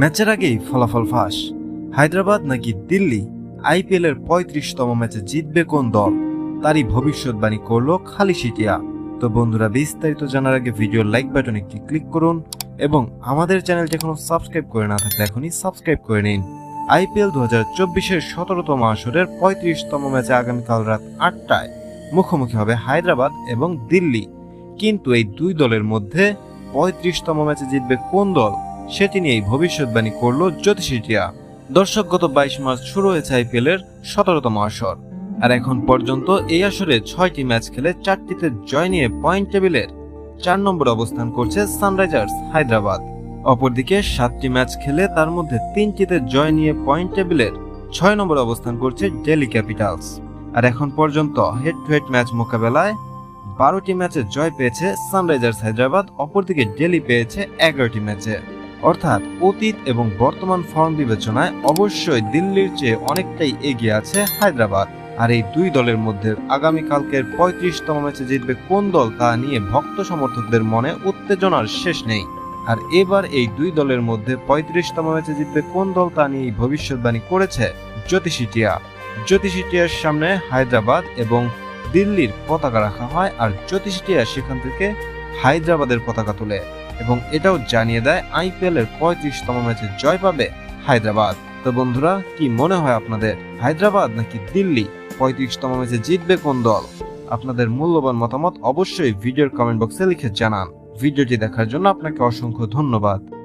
ম্যাচের আগেই ফলাফল ফাঁস। হায়দ্রাবাদ নাকি দিল্লি? আইপিএল এর পঁয়ত্রিশতম ম্যাচে জিতবে কোন দল? তারই ভবিষ্যৎবাণী করল খালি সিটিয়া। তো বন্ধুরা, বিস্তারিত জানার আগে ভিডিও লাইক বাটন একটি ক্লিক করুন এবং আমাদের চ্যানেলটি এখনও সাবস্ক্রাইব করে না থাকলে এখনই সাবস্ক্রাইব করে নিন। আইপিএল দু হাজার চব্বিশের সতেরোতম আসরের পঁয়ত্রিশতম ম্যাচে আগামীকাল রাত আটটায় মুখোমুখি হবে হায়দ্রাবাদ এবং দিল্লি। কিন্তু এই দুই দলের মধ্যে পঁয়ত্রিশতম ম্যাচে জিতবে কোন দল? সেটি নিয়েই ভবিষ্যৎবাণী করল জ্যোতিষিটিয়া। দর্শক, গত বাইশ মার্চ শুরু হয়েছে আইপিএল এর সতেরোতম আসর। আর এখন পর্যন্ত এই আসরে ছয়টি ম্যাচ খেলে চারটিতে জয় নিয়ে পয়েন্ট টেবিলের চার নম্বর অবস্থান করছে সানরাইজার্স হায়দ্রাবাদ। অপরদিকে সাতটি ম্যাচ খেলে তার মধ্যে তিনটিতে জয় নিয়ে পয়েন্ট টেবিলের ছয় নম্বর অবস্থান করছে ডেলি ক্যাপিটালস। আর এখন পর্যন্ত হেড টু হেড ম্যাচ মোকাবেলায় বারোটি ম্যাচে জয় পেয়েছে সানরাইজার্স হায়দ্রাবাদ, অপরদিকে ডেলি পেয়েছে এগারোটি ম্যাচে। অর্থাৎ অতীত এবং বর্তমান ফর্ম বিবেচনায় অবশ্যই দিল্লির চেয়ে অনেকটাই এগিয়ে আছে হায়দ্রাবাদ। আর এই দুই দলের মধ্যে আগামীকালকের পঁয়ত্রিশতম ম্যাচে জিতবে কোন দল তা নিয়ে ভক্ত সমর্থকদের মনে উত্তেজনার শেষ নেই। আর এবার এই দুই দলের মধ্যে পঁয়ত্রিশতম ম্যাচে জিতবে কোন দল তা নিয়ে ভবিষ্যৎবাণী করেছে জ্যোতিষিটিয়া জ্যোতিষিটিয়ার সামনে হায়দ্রাবাদ এবং দিল্লির পতাকা রাখা হয়, আর জ্যোতিষিটিয়া সেখান থেকে হায়দ্রাবাদের পতাকা তোলে। এবং এটাও জানিয়ে দেয় আইপিএল এর পঁয়ত্রিশতম ম্যাচে জয় পাবে হায়দ্রাবাদ। তো বন্ধুরা, কি মনে হয় আপনাদের? হায়দ্রাবাদ নাকি দিল্লি পঁয়ত্রিশতম ম্যাচে জিতবে কোন দল? আপনাদের মূল্যবান মতামত অবশ্যই ভিডিওর কমেন্ট বক্সে লিখে জানান। ভিডিওটি দেখার জন্য আপনাকে অসংখ্য ধন্যবাদ।